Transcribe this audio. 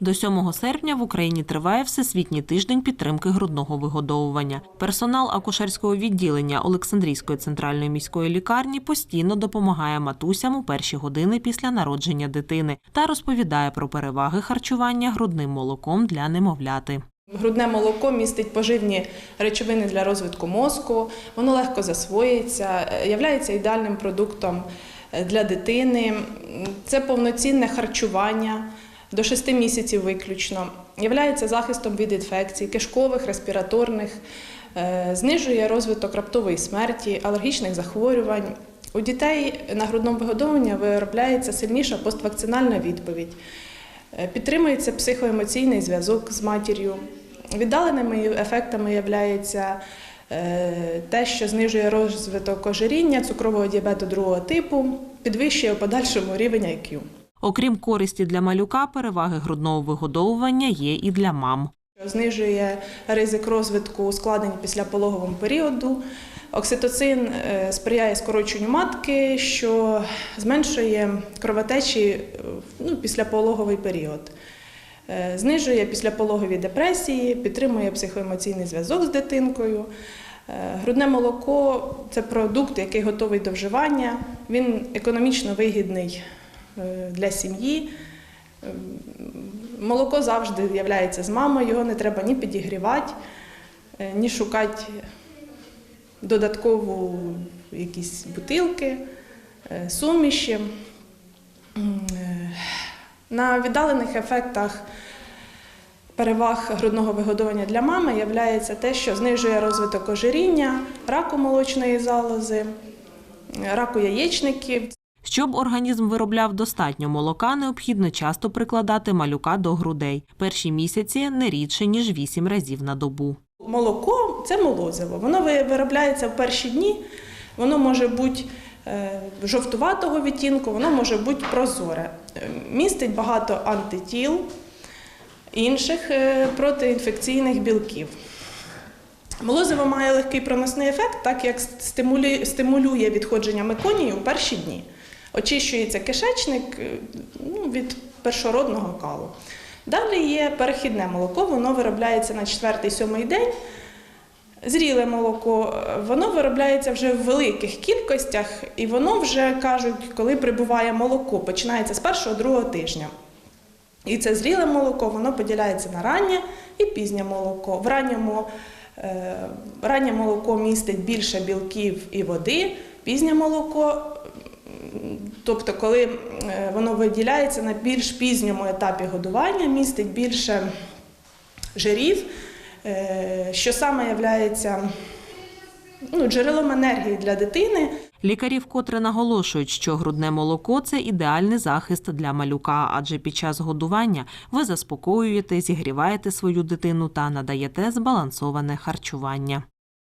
До 7 серпня в Україні триває Всесвітній тиждень підтримки грудного вигодовування. Персонал акушерського відділення Олександрійської центральної міської лікарні постійно допомагає матусям у перші години після народження дитини та розповідає про переваги харчування грудним молоком для немовляти. Грудне молоко містить поживні речовини для розвитку мозку, воно легко засвоюється, е, являється ідеальним продуктом е, для дитини. Це повноцінне харчування до 6 місяців виключно, являється захистом від інфекцій, кишкових, респіраторних, е, знижує розвиток раптової смерті, алергічних захворювань. У дітей на грудному вигодовуванні виробляється сильніша поствакцинальна відповідь. Е, Підтримується психоемоційний зв'язок з матір'ю. Віддаленими ефектами є те, що знижує розвиток ожиріння, цукрового діабету другого типу, підвищує у подальшому рівень IQ. Окрім користі для малюка, переваги грудного вигодовування є і для мам. Знижує ризик розвитку ускладнень після пологового періоду. Окситоцин е, сприяє скороченню матки, що зменшує кровотечі е, ну, післяпологовий період. Е, Знижує післяпологові депресії, підтримує психоемоційний зв'язок з дитинкою. Грудне молоко це продукт, який готовий до вживання. Він економічно вигідний для сім'ї. Е, Молоко завжди з'являється з мамою, його не треба ні підігрівати, е, ні шукати додатково якісь бутилки, е, суміші. Е, На віддалених ефектах переваг грудного вигодовування для мами є те, що знижує розвиток ожиріння, раку молочної залози, е, раку яєчників. Щоб організм виробляв достатньо молока, необхідно часто прикладати малюка до грудей. Перші місяці не рідше ніж 8 разів на добу. Молоко це молозиво. Воно виробляється в перші дні. Воно може бути е, жовтуватого відтінку, воно може бути прозоре. Е, Містить багато антитіл, інших е, протиінфекційних білків. Молозиво має легкий проносний ефект, так як стимулює, стимулює відходження меконії у перші дні. Очищується кишечник е, ну, від першородного калу. Далі є перехідне молоко, воно виробляється на 4-7 день. Зріле молоко, е, воно виробляється вже в великих кількостях, і воно вже кажуть, коли прибуває молоко, починається з першого-другого тижня. І це зріле молоко, воно поділяється на раннє і пізнє молоко. В ранньому е, раннє молоко містить більше білків і води, пізнє молоко, тобто, коли е, воно виділяється на більш пізньому етапі годування, містить більше жирів, е, що саме є ну, джерелом енергії для дитини. Лікарі вкотре наголошують, що грудне молоко це ідеальний захист для малюка, адже під час годування ви заспокоюєте, зігріваєте свою дитину та надаєте збалансоване харчування.